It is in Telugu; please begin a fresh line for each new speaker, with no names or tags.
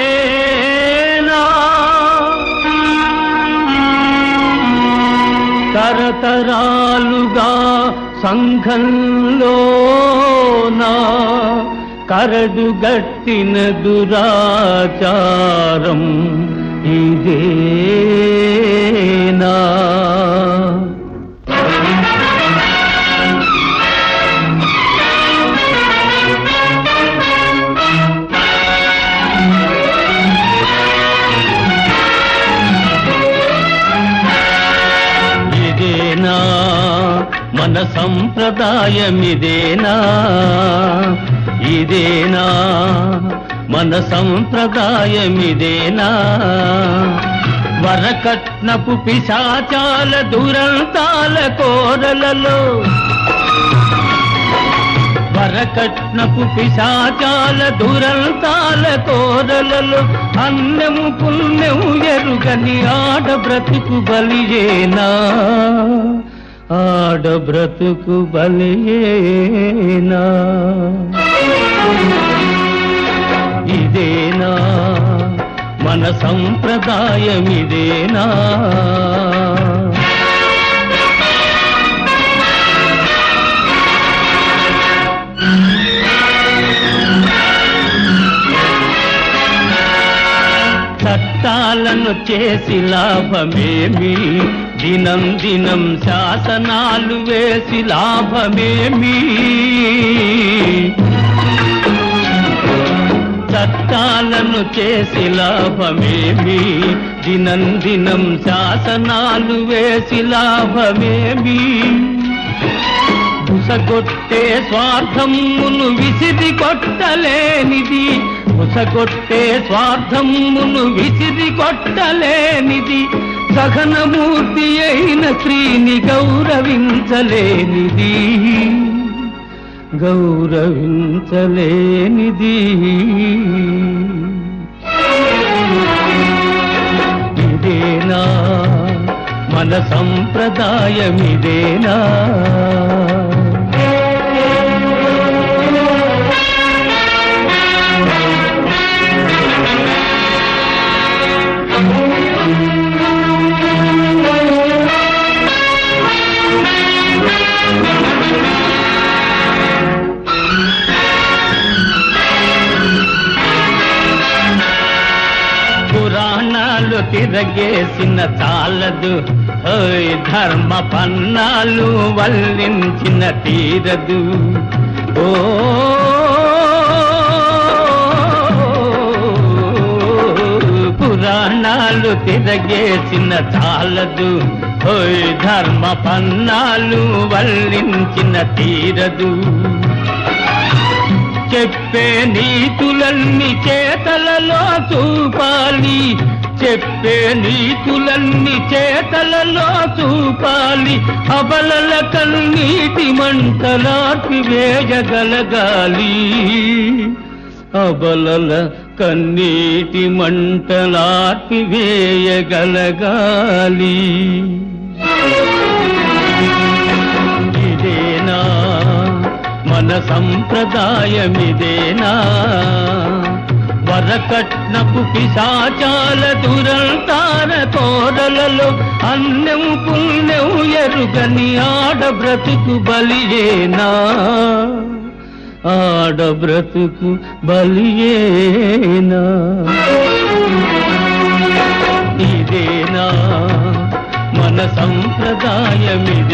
ఆదాయమిదేనా తరతరాలుగా సంఘంలోనా కరడుగట్టిన దురాచారం ఇదే మన సంప్రదాయమిదేనా? ఇదేనా? మన సంప్రదాయమిదేనా? వరకట్నపు పిశాచాల దురంతాల కోరలలో వరకట్నపు పిశాచాల దురంతాల కోరలలో అన్నము పుణ్యము ఎరుగని ఆడ బ్రతుకు బలియేనా? ఆడ బ్రతుకు బలియేనా? ఇదేనా? మన సంప్రదాయం ఇదేనా చట్టాలను చేసి లాభమేమి? దినం దినం శాసనాలు వేసి లాభమేమి? చట్టాలను చేసి లాభమేమి? దినం దినం శాసనాలు వేసి లాభమేమి? దుసగొట్టే స్వార్థమును విసిరి కొట్టలేనిది ముసగొట్టే స్వార్థమును విసిరి కొట్టలేనిది సహనమూర్తి అయిన స్త్రీని గౌరవించలేనిది. గౌరవించలేనిది. ఇదేనా మన సంప్రదాయమిదేనా? తిరగేసిన చాలదు ఓయ్ ధర్మ పన్నాలు వల్లించిన తీరదు. ఓ పురాణాలు తిరగేసిన చాలదు ఓయ్ ధర్మ పన్నాలు వల్లించిన తీరదు. చెప్పే నీతులన్నీ చేతలలో చూపాలి. చెప్పే నీతులన్నీ చేతలలో చూపాలి. అబలల కన్నీటి మంటలార్పి వేయగలగాలి. అబలల కన్నీటి మంటలార్పి వేయగలగాలి. ఇదేనా? మన సంప్రదాయమిదేనా? వరకట్నపు పిశాచాల దురంతార కోరలలో అన్నం పుణ్యం ఎరుగని ఆడ బ్రతుకు బలియేనా? ఆడ బ్రతుకు బలియేనా? ఇదేనా మన సంప్రదాయమిది?